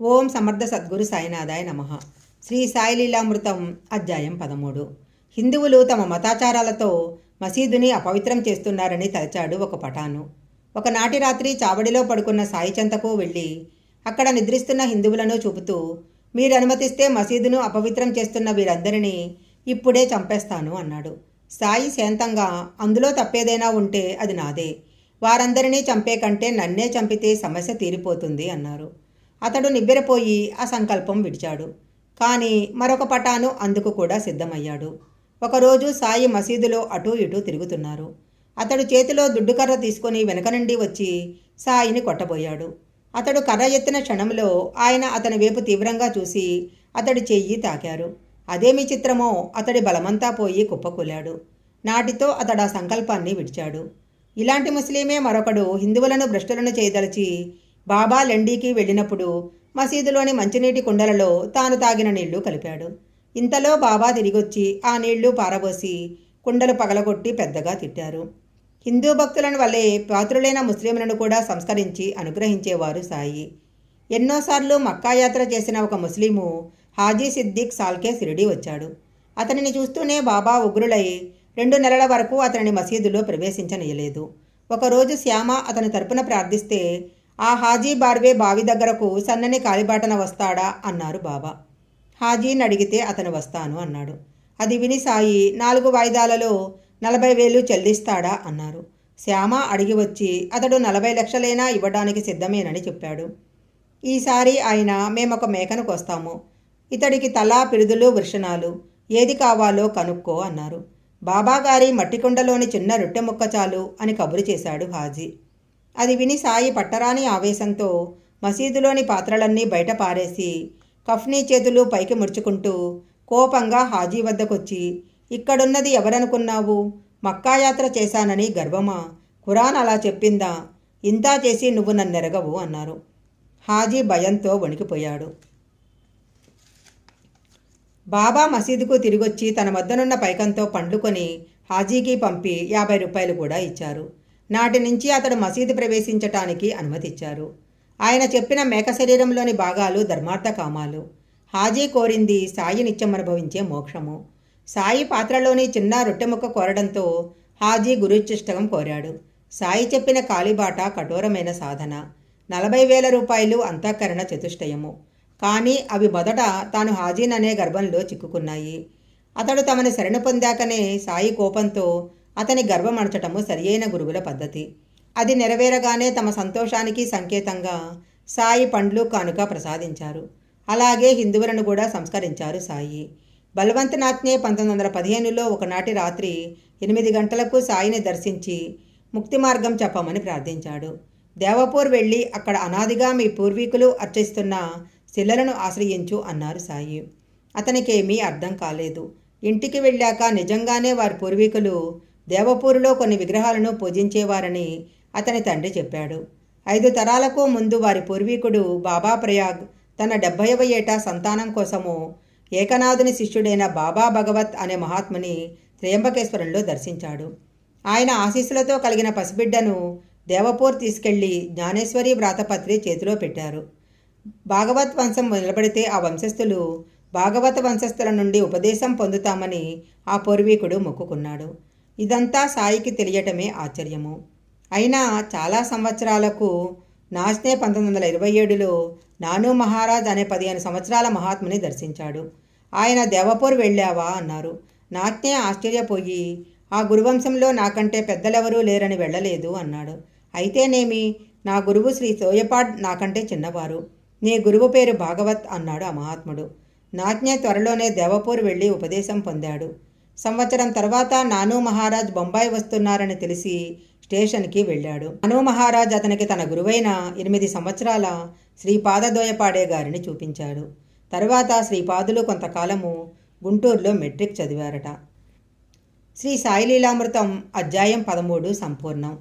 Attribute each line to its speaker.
Speaker 1: ఓం సమర్థ సద్గురు సాయినాథాయ నమ. శ్రీ సాయిలీలామృతం అధ్యాయం పదమూడు. హిందువులు తమ మతాచారాలతో మసీదుని అపవిత్రం చేస్తున్నారని తలచాడు ఒక పటాను ఒకనాటి రాత్రి చావడిలో పడుకున్న సాయి చెంతకు వెళ్ళి అక్కడ నిద్రిస్తున్న హిందువులను చూపుతూ మీరు అనుమతిస్తే మసీదును అపవిత్రం చేస్తున్న వీరందరినీ ఇప్పుడే చంపేస్తాను అన్నాడు. సాయి శాంతంగా అందులో తప్పేదైనా ఉంటే అది నాదే. వారందరినీ చంపే కంటే నన్నే చంపితే సమస్య తీరిపోతుంది అన్నారు. అతడు నిబ్బెరపోయి ఆ సంకల్పం విడిచాడు. కానీ మరొక పటాను అందుకు కూడా సిద్ధమయ్యాడు. ఒకరోజు సాయి మసీదులో అటూ ఇటూ తిరుగుతున్నారు. అతడు చేతిలో దుడ్డుకర్ర తీసుకొని వెనక నుండి వచ్చి సాయిని కొట్టబోయాడు. అతడు కర్ర ఎత్తిన క్షణంలో ఆయన అతని వైపు తీవ్రంగా చూసి అతడి చెయ్యి తాకారు. అదేమి చిత్రమో? అతడి బలమంతా పోయి కుప్పకూలాడు. నాటితో అతడు ఆ సంకల్పాన్ని విడిచాడు. ఇలాంటి ముస్లిమే మరొకడు హిందువులను భ్రష్టులను చేయదలిచి బాబా లెండీకి వెళ్ళినప్పుడు మసీదులోని మంచినీటి కుండలలో తాను తాగిన నీళ్ళు కలిపాడు. ఇంతలో బాబా తిరిగొచ్చి ఆ నీళ్ళు పారబోసి కుండలు పగలగొట్టి పెద్దగా తిట్టారు. హిందూ భక్తులను వల్లే పాత్రులైన ముస్లింలను కూడా సంస్కరించి అనుగ్రహించేవారు సాయి. ఎన్నోసార్లు మక్కా యాత్ర చేసిన ఒక ముస్లిము హాజీ సిద్దిక్ సాల్కే సిరిడి వచ్చాడు. అతనిని చూస్తూనే బాబా ఉగ్రులై రెండు నెలల వరకు అతనిని మసీదులో ప్రవేశించనీయలేదు. ఒకరోజు శ్యామ అతని తరపున ప్రార్థిస్తే ఆ హాజీ బార్వే బావి దగ్గరకు సన్నని కాలిబాటన వస్తాడా? అన్నారు బాబా హాజీని అడిగితే అతను వస్తాను అన్నాడు. అది విని సాయి నాలుగు వాయిదాలలో నలభై వేలు చెల్లిస్తాడా? అన్నారు. శ్యామ అడిగి వచ్చి అతడు నలభై లక్షలైనా ఇవ్వడానికి సిద్ధమేనని చెప్పాడు. ఈసారి ఆయన మేమొక మేకను కోస్తాము. ఇతడికి తలా పిరుదులు వృషణాలు ఏది కావాలో కనుక్కో అన్నారు. బాబాగారి మట్టికొండలోని చిన్న రొట్టె ముక్క చాలు అని కబురు చేశాడు హాజీ. అది విని సాయి పట్టరాని ఆవేశంతో మసీదులోని పాత్రలన్నీ బయట పారేసి కఫ్నీ చేతులు పైకి ముడుచుకుంటూ కోపంగా హాజీ వద్దకొచ్చి ఇక్కడున్నది ఎవరనుకున్నావు? మక్కాయాత్ర చేశానని గర్వమా? ఖురాన్ అలా చెప్పిందా? ఇంతా చేసి నువ్వు నన్నెరగవు అన్నారు. హాజీ భయంతో వణికిపోయాడు. బాబా మసీదుకు తిరిగొచ్చి తన వద్దనున్న పైకంతో పండుకొని హాజీకి పంపి యాభై రూపాయలు కూడా ఇచ్చారు. నాటి నుంచి అతడు మసీదు ప్రవేశించటానికి అనుమతిచ్చారు. ఆయన చెప్పిన మేక శరీరంలోని భాగాలు ధర్మార్థ కామాలు. హాజీ కోరింది సాయి నిత్యమనుభవించే మోక్షము. సాయి పాత్రలోని చిన్న రొట్టెముక్క కోరడంతో హాజీ గురుచిష్టకం కోరాడు. సాయి చెప్పిన కాలిబాట కఠోరమైన సాధన. నలభై వేల రూపాయలు అంతఃకరణ చతుష్టయము. కానీ అవి మొదట తాను హాజీననే గర్భంలో చిక్కుకున్నాయి. అతడు తమని శరణు పొందాకనే సాయి కోపంతో అతని గర్వమణచటము సరియైన గురువుల పద్ధతి. అది నెరవేరగానే తమ సంతోషానికి సంకేతంగా సాయి పండ్లు కానుక ప్రసాదించారు. అలాగే హిందువులను కూడా సంస్కరించారు సాయి. బలవంతనాథ్నే పంతొమ్మిది వందల పదిహేనులో ఒకనాటి రాత్రి ఎనిమిది గంటలకు సాయిని దర్శించి ముక్తి మార్గం చెప్పమని ప్రార్థించాడు. దేవపూర్ వెళ్ళి అక్కడ అనాదిగా మీ పూర్వీకులు అర్చిస్తున్న శిలలను ఆశ్రయించు అన్నారు సాయి. అతనికేమీ అర్థం కాలేదు. ఇంటికి వెళ్ళాక నిజంగానే వారి పూర్వీకులు దేవపూరులో కొన్ని విగ్రహాలను పూజించేవారని అతని తండ్రి చెప్పాడు. ఐదు తరాలకు ముందు వారి పూర్వీకుడు బాబా ప్రయాగ్ తన డెబ్భైవ ఏట సంతానం కోసము ఏకనాథుని శిష్యుడైన బాబా భగవత్ అనే మహాత్ముని త్రయంబకేశ్వరంలో దర్శించాడు. ఆయన ఆశీస్సులతో కలిగిన పసిబిడ్డను దేవపూర్ తీసుకెళ్ళి జ్ఞానేశ్వరి వ్రాతపత్రి చేతిలో పెట్టారు. భాగవత్ వంశం నిలబడితే ఆ వంశస్థులు భాగవత వంశస్థుల నుండి ఉపదేశం పొందుతామని ఆ పూర్వీకుడు మొక్కుకున్నాడు. ఇదంతా సాయికి తెలియటమే ఆశ్చర్యము. అయినా చాలా సంవత్సరాలకు నాస్నే పంతొమ్మిది వందల ఇరవై ఏడులో నాను మహారాజ్ అనే పదిహేను సంవత్సరాల మహాత్ముని దర్శించాడు. ఆయన దేవపూర్ వెళ్ళావా? అన్నారు. నాట్నే ఆశ్చర్యపోయి ఆ గురువంశంలో నాకంటే పెద్దలెవరూ లేరని వెళ్ళలేదు అన్నాడు. అయితేనేమి? నా గురువు శ్రీ సోయపాడ్ నాకంటే చిన్నవారు. నీ గురువు పేరు భాగవత్ అన్నాడు ఆ మహాత్ముడు. నాజ్ఞ త్వరలోనే దేవపూర్ వెళ్ళి ఉపదేశం పొందాడు. సంవత్సరం తర్వాత నాను మహారాజ్ బొంబాయి వస్తున్నారని తెలిసి స్టేషన్కి వెళ్ళాడు. నాను మహారాజ్ అతనికి తన గురువైన ఎనిమిది సంవత్సరాల శ్రీపాదదోయపాడే గారిని చూపించాడు. తర్వాత శ్రీపాదులు కొంతకాలము గుంటూరులో మెట్రిక్ చదివారట. శ్రీ సాయిలీలామృతం అధ్యాయం పదమూడు సంపూర్ణం.